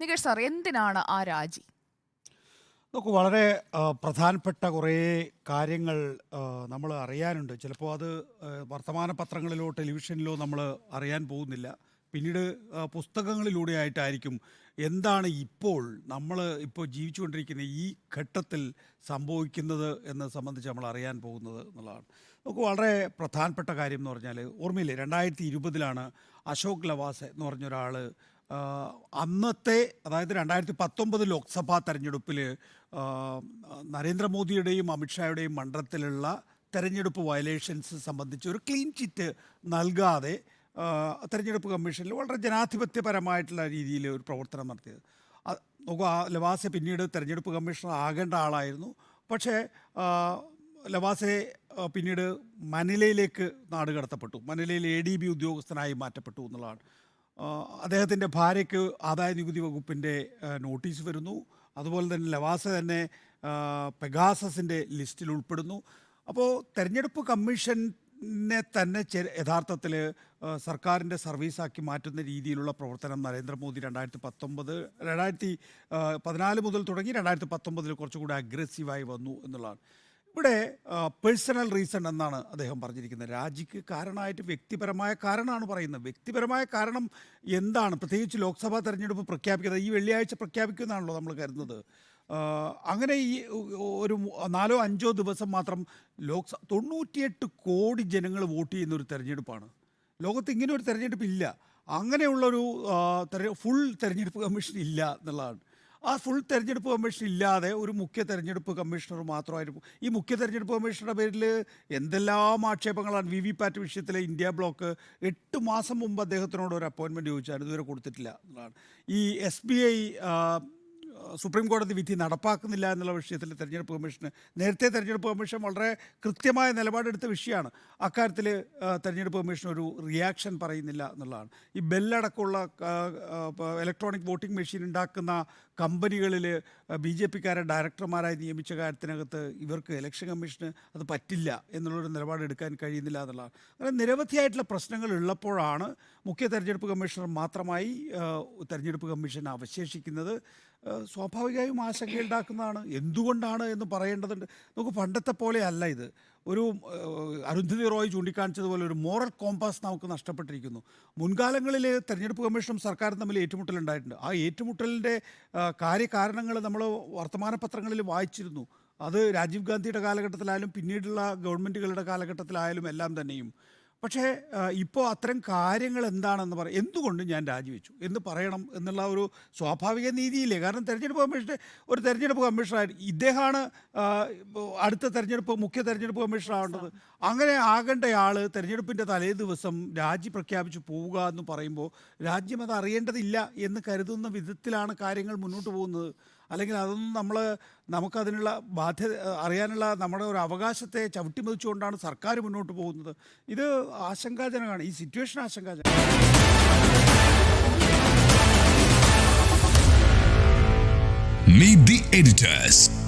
Nikesh sir എന്തിനാണ് ആ രാജി? നോക്കൂ വളരെ പ്രധാനപ്പെട്ട കുറേ കാര്യങ്ങൾ നമ്മൾ അറിയാനുണ്ട്. ചിലപ്പോൾ അത് വർത്തമാന പത്രങ്ങളിലോ ടെലിവിഷനിലോ നമ്മൾ അറിയാൻ പോകുന്നില്ല. പിന്നീട് പുസ്തകങ്ങളിലൂടെ ആയിട്ടായിരിക്കും എന്താണ് ഇപ്പോൾ നമ്മൾ ഇപ്പോൾ ജീവിച്ചുകൊണ്ടിരിക്കുന്ന ഈ ഘട്ടത്തിൽ സംഭവിക്കുന്നത് എന്നത് സംബന്ധിച്ച് നമ്മൾ അറിയാൻ പോകുന്നത് എന്നുള്ളതാണ്. നമുക്ക് വളരെ പ്രധാനപ്പെട്ട കാര്യം എന്ന് പറഞ്ഞാൽ ഓർമ്മയില്ലേ രണ്ടായിരത്തി ഇരുപതിലാണ് അശോക് ലവാസ് എന്ന് പറഞ്ഞ ഒരാൾ അന്നത്തെ അതായത് രണ്ടായിരത്തി പത്തൊമ്പത് ലോക്സഭാ തെരഞ്ഞെടുപ്പിൽ നരേന്ദ്രമോദിയുടെയും അമിത്ഷായുടെയും മണ്ഡലത്തിലുള്ള തെരഞ്ഞെടുപ്പ് വയലേഷൻസ് സംബന്ധിച്ച് ഒരു ക്ലീൻ ചിറ്റ് നൽകാതെ തെരഞ്ഞെടുപ്പ് കമ്മീഷനിൽ വളരെ ജനാധിപത്യപരമായിട്ടുള്ള രീതിയിൽ ഒരു പ്രവർത്തനം നടത്തിയത്. നോക്കുക ലവാസെ പിന്നീട് തെരഞ്ഞെടുപ്പ് കമ്മീഷണർ ആകേണ്ട ആളായിരുന്നു. പക്ഷേ ലവാസെ പിന്നീട് മനിലയിലേക്ക് നാട് കടത്തപ്പെട്ടു. മനിലയിൽ എ ഡി ബി ഉദ്യോഗസ്ഥനായി മാറ്റപ്പെട്ടു എന്നുള്ളതാണ്. അദ്ദേഹത്തിന്റെ ഭാര്യയ്ക്ക് ആദായ നികുതി വകുപ്പിന്റെ നോട്ടീസ് വരുന്നു. അതുപോലെ തന്നെ ലവാസ തന്നെ പെഗാസസിന്റെ ലിസ്റ്റിൽ ഉൾപ്പെടുന്നു. അപ്പോൾ തെരഞ്ഞെടുപ്പ് കമ്മീഷനെ തന്നെ യഥാർത്ഥത്തിൽ സർക്കാരിന്റെ സർവീസാക്കി മാറ്റുന്ന രീതിയിലുള്ള പ്രവർത്തനം നരേന്ദ്രമോദി രണ്ടായിരത്തി പത്തൊമ്പത് രണ്ടായിരത്തി പതിനാല് മുതൽ തുടങ്ങി രണ്ടായിരത്തി പത്തൊമ്പതിൽ കുറച്ചുകൂടി അഗ്രസീവായി വന്നു എന്നുള്ളതാണ്. ഇവിടെ പേഴ്സണൽ റീസൺ എന്നാണ് അദ്ദേഹം പറഞ്ഞിരിക്കുന്നത്. രാജിക്ക് കാരണമായിട്ട് വ്യക്തിപരമായ കാരണമാണ് പറയുന്നത്. വ്യക്തിപരമായ കാരണം എന്താണ്? പ്രത്യേകിച്ച് ലോക്സഭാ തെരഞ്ഞെടുപ്പ് പ്രഖ്യാപിക്കുന്നത് ഈ വെള്ളിയാഴ്ച പ്രഖ്യാപിക്കുമെന്നാണല്ലോ നമ്മൾ കരുതുന്നത്. അങ്ങനെ ഈ ഒരു നാലോ അഞ്ചോ ദിവസം മാത്രം ലോക്സഭ തൊണ്ണൂറ്റിയെട്ട് കോടി ജനങ്ങൾ വോട്ട് ചെയ്യുന്ന ഒരു തെരഞ്ഞെടുപ്പാണ്. ലോകത്ത് ഇങ്ങനെ ഒരു തെരഞ്ഞെടുപ്പ് ഇല്ല അങ്ങനെയുള്ളൊരു ഫുൾ തെരഞ്ഞെടുപ്പ് കമ്മീഷൻ ഇല്ല എന്നുള്ളതാണ്. ആ ഫുൾ തെരഞ്ഞെടുപ്പ് കമ്മീഷൻ ഇല്ലാതെ ഒരു മുഖ്യ തെരഞ്ഞെടുപ്പ് കമ്മീഷണർ മാത്രമായിരുന്നു ഈ മുഖ്യ തെരഞ്ഞെടുപ്പ് കമ്മീഷണറുടെ പേരിൽ എന്തെല്ലാം ആക്ഷേപങ്ങളാണ് വി വി പാറ്റ് വിഷയത്തിലെ ഇന്ത്യ ബ്ലോക്ക് എട്ട് മാസം മുമ്പ് അദ്ദേഹത്തിനോട് ഒരു അപ്പോയിൻമെന്റ് ചോദിച്ചാൽ ഇതുവരെ കൊടുത്തിട്ടില്ല എന്നുള്ളതാണ്. ഈ എസ് ബി ഐ സുപ്രീം കോടതി വിധി നടപ്പാക്കുന്നില്ല എന്നുള്ള വിഷയത്തിൽ തെരഞ്ഞെടുപ്പ് കമ്മീഷന് നേരത്തെ തെരഞ്ഞെടുപ്പ് കമ്മീഷൻ വളരെ കൃത്യമായ നിലപാടെടുത്ത വിഷയമാണ്. അക്കാര്യത്തിൽ തെരഞ്ഞെടുപ്പ് കമ്മീഷൻ ഒരു റിയാക്ഷൻ പറയുന്നില്ല എന്നുള്ളതാണ്. ഈ ബെല്ലടക്കമുള്ള ഇലക്ട്രോണിക് വോട്ടിംഗ് മെഷീൻ ഉണ്ടാക്കുന്ന കമ്പനികളിൽ ബി ജെ പിക്കാരെ ഡയറക്ടർമാരായി നിയമിച്ച കാര്യത്തിനകത്ത് ഇവർക്ക് ഇലക്ഷൻ കമ്മീഷന് അത് പറ്റില്ല എന്നുള്ളൊരു നിലപാടെടുക്കാൻ കഴിയുന്നില്ല എന്നുള്ളതാണ്. അങ്ങനെ നിരവധിയായിട്ടുള്ള പ്രശ്നങ്ങൾ ഉള്ളപ്പോഴാണ് മുഖ്യ തെരഞ്ഞെടുപ്പ് കമ്മീഷണർ മാത്രമായി തെരഞ്ഞെടുപ്പ് കമ്മീഷൻ അവശേഷിക്കുന്നത്. സ്വാഭാവികമായും ആശങ്കയുണ്ടാക്കുന്നതാണ് എന്തുകൊണ്ടാണ് എന്ന് പറയേണ്ടതുണ്ട്. നമുക്ക് പണ്ടത്തെ പോലെ അല്ല ഇത്. ഒരു അരുന്ധതി റോയ് ചൂണ്ടിക്കാണിച്ചതുപോലെ ഒരു മോറൽ കോമ്പാസ് നമുക്ക് നഷ്ടപ്പെട്ടിരിക്കുന്നു. മുൻകാലങ്ങളിൽ തെരഞ്ഞെടുപ്പ് കമ്മീഷനും സർക്കാരും തമ്മിൽ ഏറ്റുമുട്ടലുണ്ടായിട്ടുണ്ട് ആ ഏറ്റുമുട്ടലിന്റെ കാര്യകാരണങ്ങൾ നമ്മൾ വർത്തമാന പത്രങ്ങളിൽ വായിച്ചിരുന്നു. അത് രാജീവ് ഗാന്ധിയുടെ കാലഘട്ടത്തിലായാലും പിന്നീടുള്ള ഗവൺമെന്റുകളുടെ കാലഘട്ടത്തിലായാലും എല്ലാം തന്നെയും. പക്ഷേ ഇപ്പോൾ അത്തരം കാര്യങ്ങൾ എന്താണെന്ന് പറയും എന്തുകൊണ്ട് ഞാൻ രാജിവെച്ചു? എന്ന് പറയണം എന്നുള്ള ഒരു സ്വാഭാവിക നീതിയില്ലേ? കാരണം തെരഞ്ഞെടുപ്പ് കമ്മീഷൻ ഒരു തെരഞ്ഞെടുപ്പ് കമ്മീഷണർ ഇദ്ദേഹമാണ് അടുത്ത തെരഞ്ഞെടുപ്പ് മുഖ്യ തെരഞ്ഞെടുപ്പ് കമ്മീഷണർ ആവേണ്ടത്. അങ്ങനെ ആകേണ്ടയാൾ തെരഞ്ഞെടുപ്പിന്റെ തലേ ദിവസം രാജി പ്രഖ്യാപിച്ചു പോവുക എന്ന് പറയുമ്പോൾ രാജ്യം അത് അറിയേണ്ടതില്ല എന്ന് കരുതുന്ന വിധത്തിലാണ് കാര്യങ്ങൾ മുന്നോട്ട് പോകുന്നത്. അല്ലെങ്കിൽ അതൊന്നും നമ്മൾ നമുക്കതിനുള്ള ബാധ്യത അറിയാനുള്ള നമ്മുടെ ഒരു അവകാശത്തെ ചവിട്ടിമതിച്ചുകൊണ്ടാണ് സർക്കാർ മുന്നോട്ട് പോകുന്നത്. ഇത് ആശങ്കാജനകമാണ്. ഈ സിറ്റുവേഷൻ ആശങ്കാജനകം. Meet the editors.